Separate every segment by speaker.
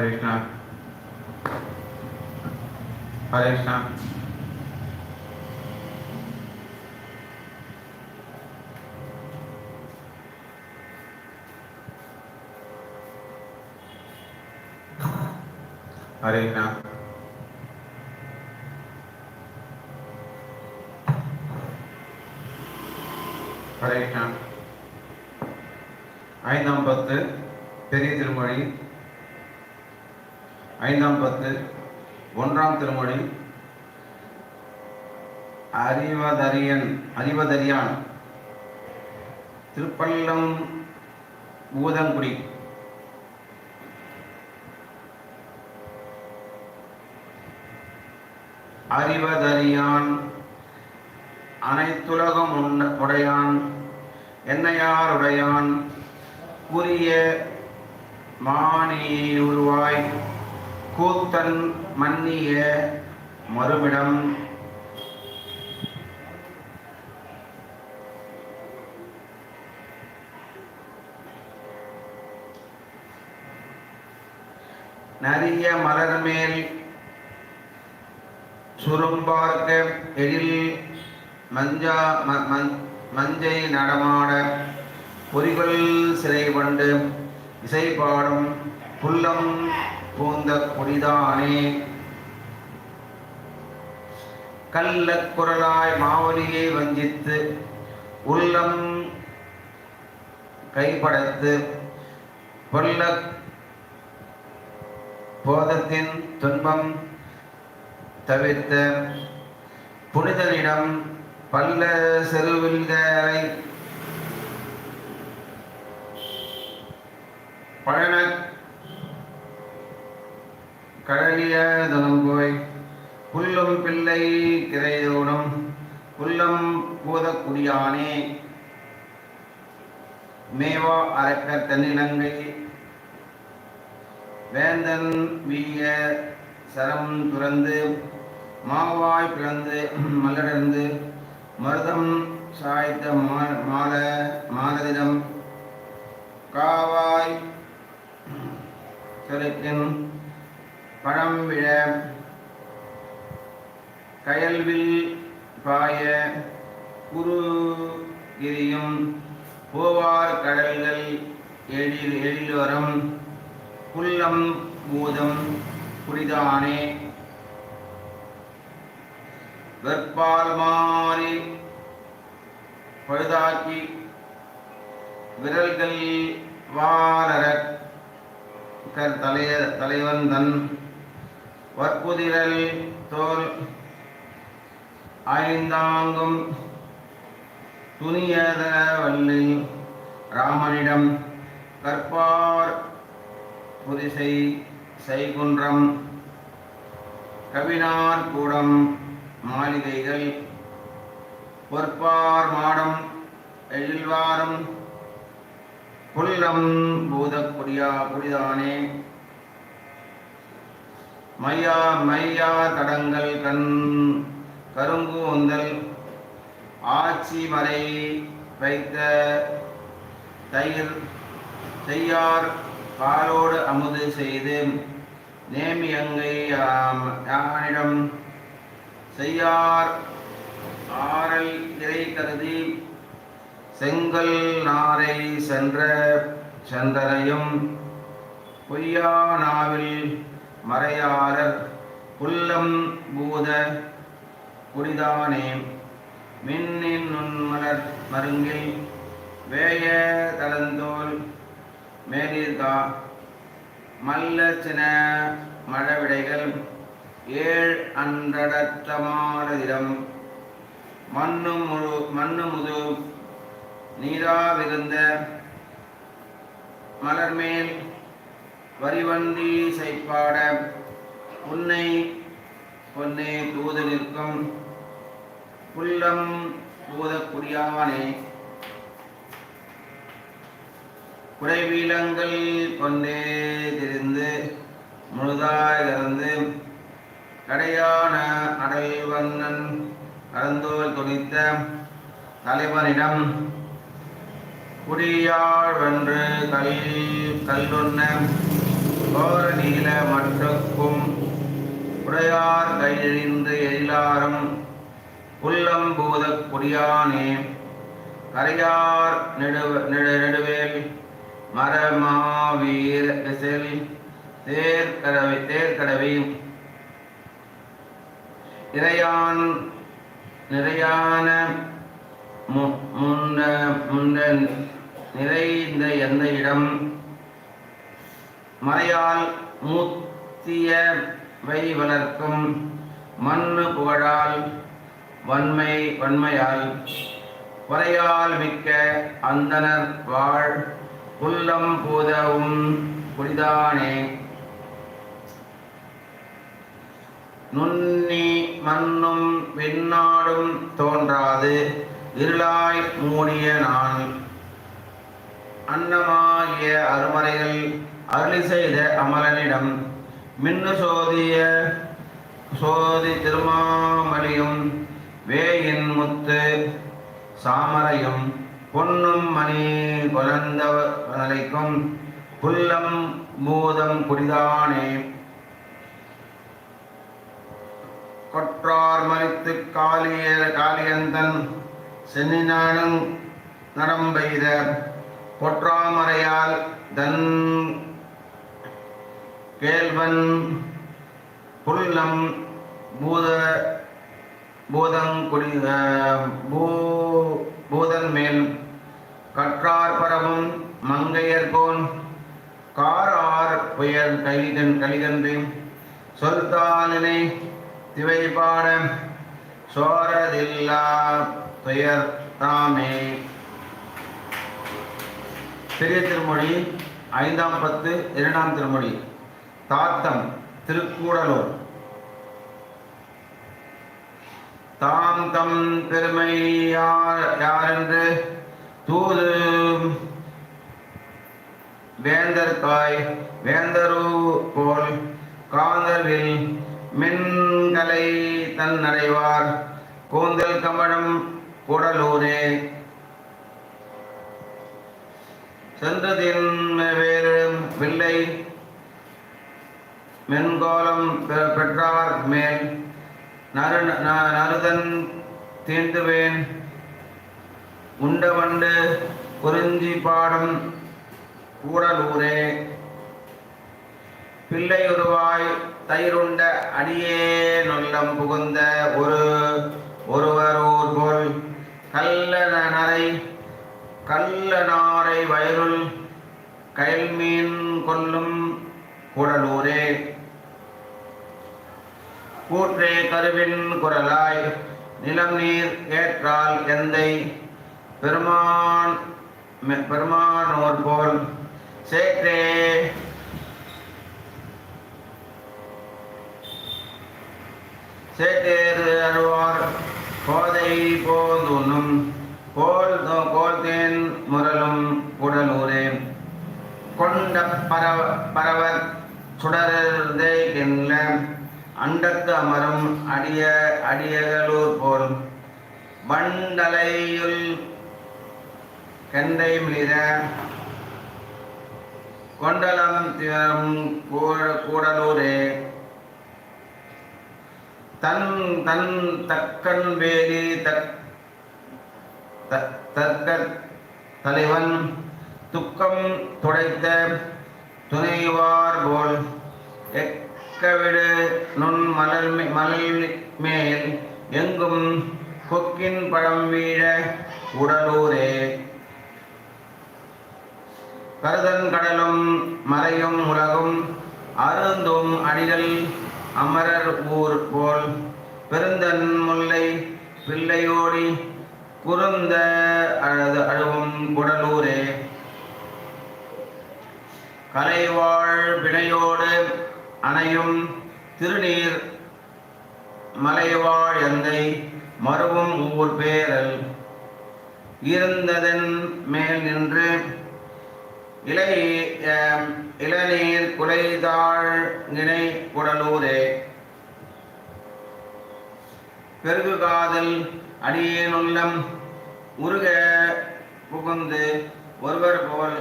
Speaker 1: ஹரே கிருஷ்ணா ஹரே கிருஷ்ணா ஹரே கிருஷ்ணா ஹரே கிருஷ்ணா ஐந்தாம் பத்து பெரிய திருமொழி. ஐந்தாம் பத்து ஒன்றாம் திருமொழி அறிவதரியன் அறிவதரியான் திருப்பள்ளம் ஊதங்குடி. அறிவதறியான் அனைத்துலகம் உடையான் என்னையார் உடையான் கூறிய மானியை உருவாய். கூத்தன் மன்னிய மறுவிடம் நரிய மலர்மேல் சுரும்பார்க்க எழில் மஞ்சா ம- மஞ்சை நடமாட பொறிகள் சிறை கொண்டு இசை பாடும் புல்லம் பூந்த குடிதானே. கல்ல குரலாய் மாவலியை வஞ்சித்து உள்ளம் கைப்படைத்து பொல்ல போதத்தின் துன்பம் தவிர்த்த புனிதனிடம் பல்ல செருவில்களை பழன கடலிய போய் புல்லும் பிள்ளை கிரைதோடும் புல்லம் பூதக்குடியானே மேவா அரக்க தென்னிலங்கை வேந்தன் வீய சரம் துறந்து மாவாய் பிளந்து மலர்ந்து மருதம் சாய்த்த மா- மால மாலதிடம் காவாய் சிறைக்கின் பழம் விழ கயல்வில் பாய குருகிரியும் போவார் கடல்கள் எழில் எழிலோரம் புல்லம் பூதம் புரிதானே? வெற்பால் மாறி பழுதாக்கி விரல்கள் வாரர கர் தலைய தலைவன் தன் வற்புதிரல் தோல் ஐந்தாங்கும் துணியத வல்லில் ராமனிடம் கற்பார் புதிசை செய்குன்றம் கவினார் கூடம் மாளிகைகள் பொற்பார் மாடம் எழில்வாரம் புல்லம் பூதக்குடியா குடிதானே மையா மையா தடங்கள் கண் கருங்கூந்தல் ஆட்சி மறை வைத்த தயிர் செய்யார் பாலோடு அமுது செய்து நேமியங்கை யாம் யானிடம் செய்யார் ஆரல் இறை கருதி செங்கல் நாரை சென்ற சென்றரையும் பொய்யா நாவில் மறையாளர் புல்லம் பூத குடிதானே மின்னின் நுண்மலர் மருங்கில் வேய தளந்தோல் மேலிர்கா மல்ல சின மழவிடைகள் ஏழ் அன்றடத்தமானதிடம் மண்ணு முழு மண்ணு முது நீராவிருந்த மலர்மேல் வரிவந்தி செய்ப்பாட உன்னை பொன்னே தூது நிற்கும். புல்லம் பூதக்குடியானே குடைவீலங்கள் கொண்டே திரிந்து முழுதாய் இறந்து கடையான அடைவண்ணன் அறந்தோல் துணித்த தலைவனிடம் குடியாழ்வென்று கல் கல்லொன்ன கோர நீல மற்றக்கும் உடையார் கையெறிந்து எழிலாரம் உள்ளம் பூதக் கொடியானே கரையார் நெடு நெடுவேல் மரமாவீர விசில் தேர்கடவை தேர்கடவை. இறையான் நிறையான மு- முன்ன முன்ன நிறைந்த எந்த இடம்? மறையால் மூத்திய வை வளர்க்கும் மண்ணு புகழால் வன்மை வன்மையால் வரையால் மிக்க அந்தனர் வாழ் புல்லம் பூதவும் புரிதானே. நுண்ணி மண்ணும் விண்ணாடும் தோன்றாது இருளாய் மூடிய நான். அன்னமாகிய அருமறைகள் அருளி செய்த அமரனிடம் மின்னு சோதிய சோதி திருமாமலியும் வேயின் முத்து சாமரையும் பொன்னும் மணி கொலந்த புல்லம் பூதம் குடிதானே. கொற்றார் மறித்து காலிய காளியந்தன் சென்னினானும் நடம்பெய்த பொற்றாமறையால் தன் கேள்வன் புல்லம் பூத பூதங்குடி பூ பூதன் மேல் கற்றார் பரவும் மங்கையர்கோன் காரார் புயல் கலிகன் கலிகன்றி சொல்தானினை திவைபாட சோரதில்லா துயர் தாமே. பெரிய திருமொழி ஐந்தாம் பத்து இரண்டாம் திருமொழி. தாத்தம் திருக்கூடலூர். தாம் தம் பெருமை யார் யாரென்று தூது வேந்தர்காய் வேந்தரு போல் காந்தர்வில் மென்கலை தன் அடைவார் கூந்தல் கமடம் கூடலூரே. சென்றதின் வேறு பிள்ளை மென்கோலம் பெ- பெற்றார் மேல் நறு ந- நறுதன் தீண்டுவேன். உண்டவண்டு குறிஞ்சி பாடும் கூடலூரே பிள்ளையுருவாய் தயிருண்ட அடியே நொல்லம் புகுந்த ஒரு ஒருவர் ஊர் போல் கல்ல நரை கல்ல நாரை வயலுள் கைல்மீன் கொல்லும் கூடலூரே கூற்றே கருவின் குரலாய் நிலம் நீர் ஏற்றால் எந்தை? பெருமான் பெருமானோர் போல் சேற்றே. சேற்றேறு அருவார் கோதை போந்துண்ணும். கோல் தோ- கோல்தேன் முரலும் உடலூரே. கொண்ட பரவ பரவர் சுடர்தேகின்ற அண்டத்து அமரும் அடிய அடியகளூர் போல் வண்டலையுள் கெண்டை மிளிர கொண்டலம் திவரும் கூடலூரே. தன் தன் தக்கன் வேலி தக் த- தற்க தலைவன் துக்கம் துடைத்த துணைவார் போல் எக் எக்கவிடு நுண் மலர் மலர் மேல் எங்கும் கொக்கின் பழம் வீழ உடலூரே. கருதன் கடலும் மறையும் உலகும் அருந்தும் அடிகள் அமரர் ஊர் போல். பெருந்தன் முல்லை பிள்ளையோடி குறுந்த அழது அழுவும் குடலூரே கலைவாழ் வினையோடு அணையும் திருநீர் மலைவாழ் எந்தை மருவும் ஊர் பேரல். இருந்ததன் மேல் நின்று இலை அஹ், இளநீர் குலைதாழ் நினை குடலூரே பெருகு காதல் அடியேனுள்ளம் உருக புகுந்து ஒருவர் போல்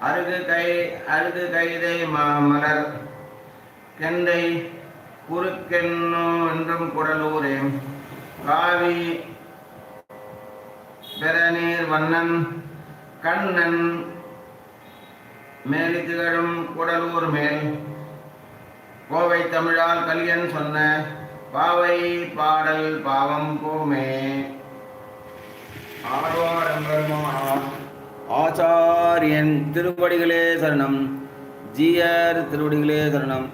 Speaker 1: அருகு கை அருகு கைதை மலர். கெண்டை குறுக்கென்னோ என்றும் குடலூரே காவி பெறநீர் வண்ணன் கண்ணன் மேலி திகழும் குடலூர் மேல். கோவை தமிழால் கல்யன் சொன்ன பாவை பாடல் பாவம் போமே. ஆச்சாரியன் திருவடிகளே சரணம். ஜீயர் திருவடிகளே சரணம்.